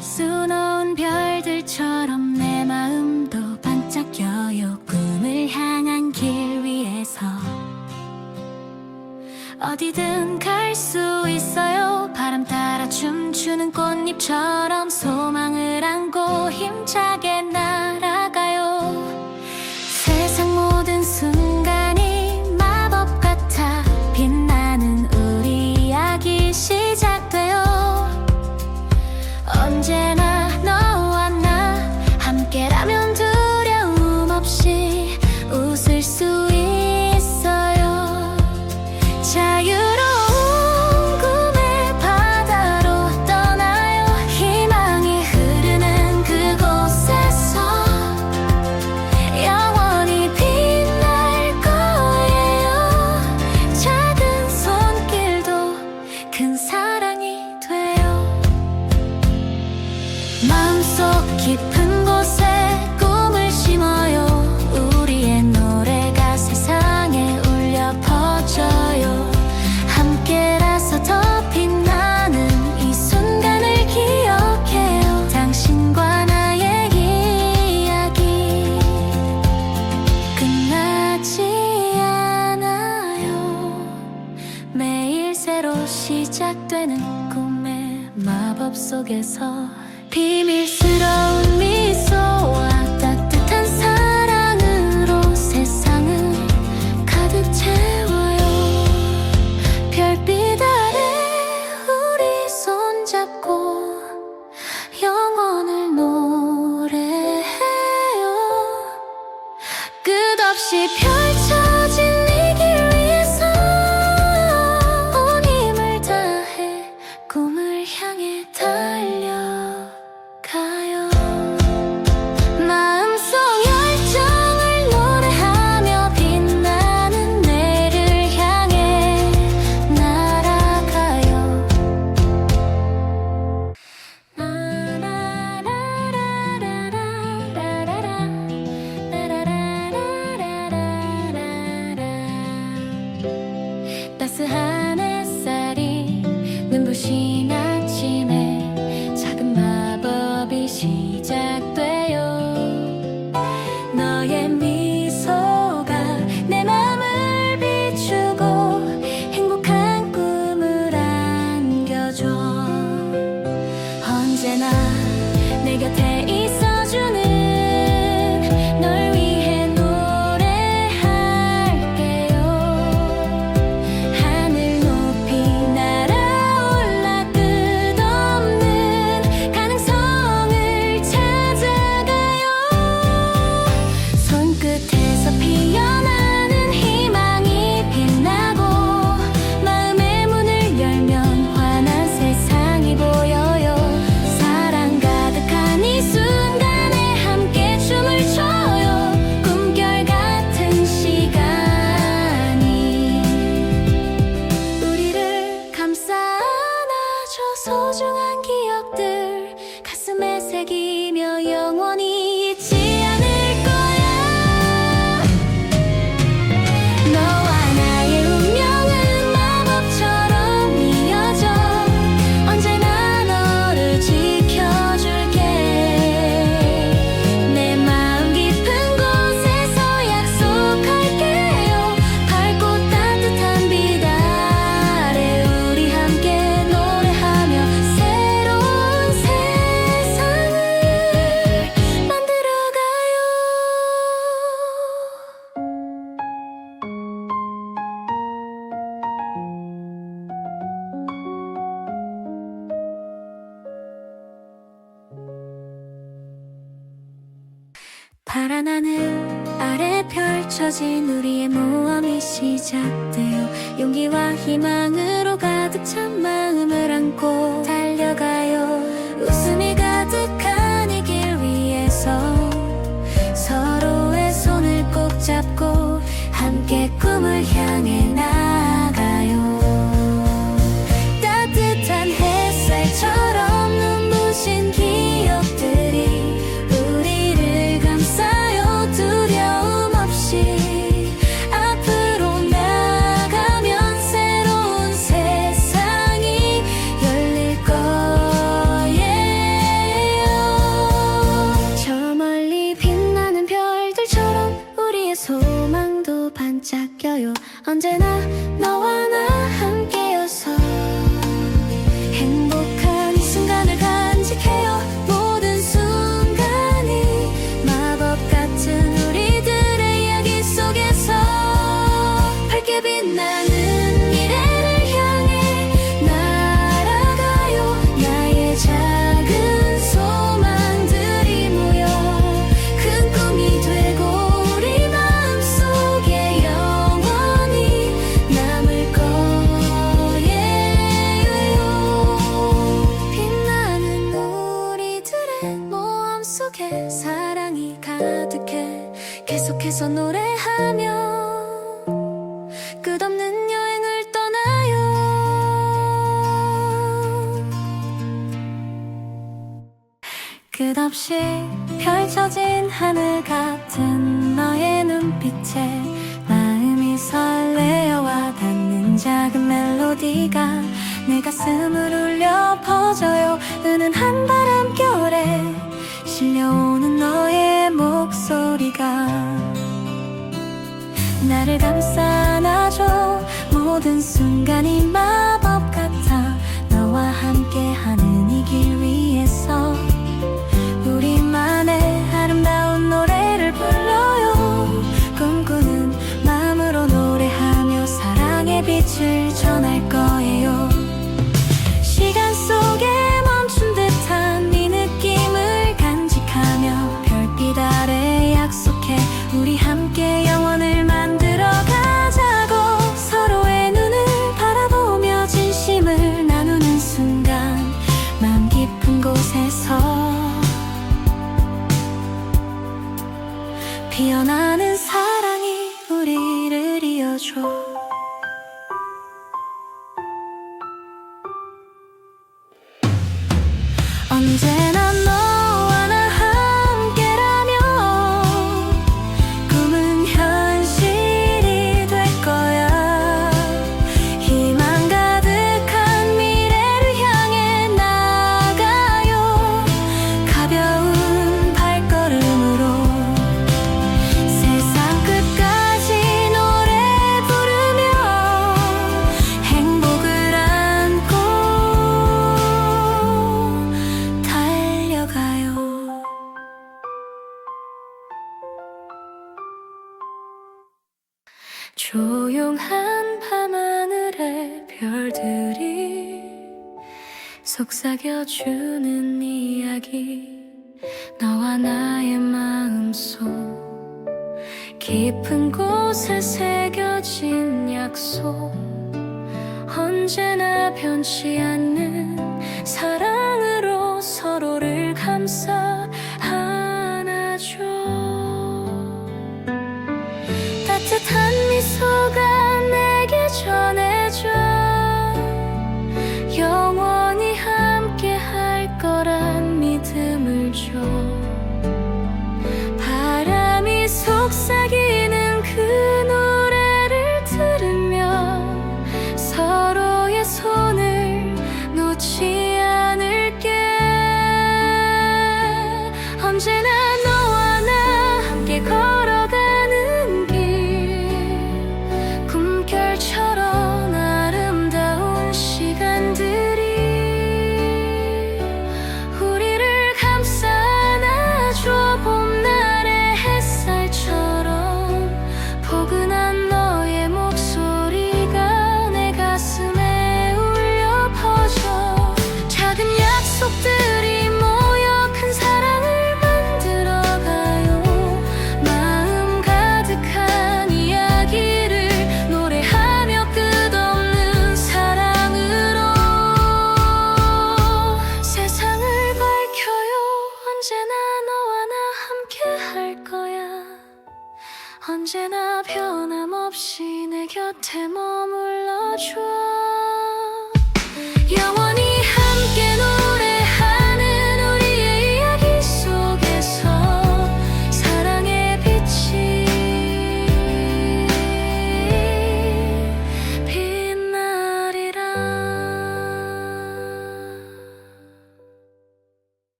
수놓은 별들처럼 내 마음도 반짝여요. 꿈을 향한 길 위에서. 어디든 갈 수 있어요. 바람 따라 춤추는 꽃잎처럼 소망을 안고 힘차게 나 서서 펼쳐진 우리의 모험이 시작되어 용기와 희망으로 가득 찬 마음을 안고 달려가요 웃음이 가득한 이 길 위해서 서로의 손을 꼭 잡고 함께 꿈을 향해 나아. 끝없이 펼쳐진 하늘 같은 너의 눈빛에 마음이 설레어와 닿는 작은 멜로디가 내 가슴을 울려 퍼져요. 은은한 바람결에 실려오는 너의 목소리가 나를 감싸 안아줘. 모든 순간이 마 언제 조용한 밤하늘의 별들이 속삭여주는 이야기 너와 나의 마음속 깊은 곳에 새겨진 약속 언제나 변치 않는 사랑으로 서로를 감싸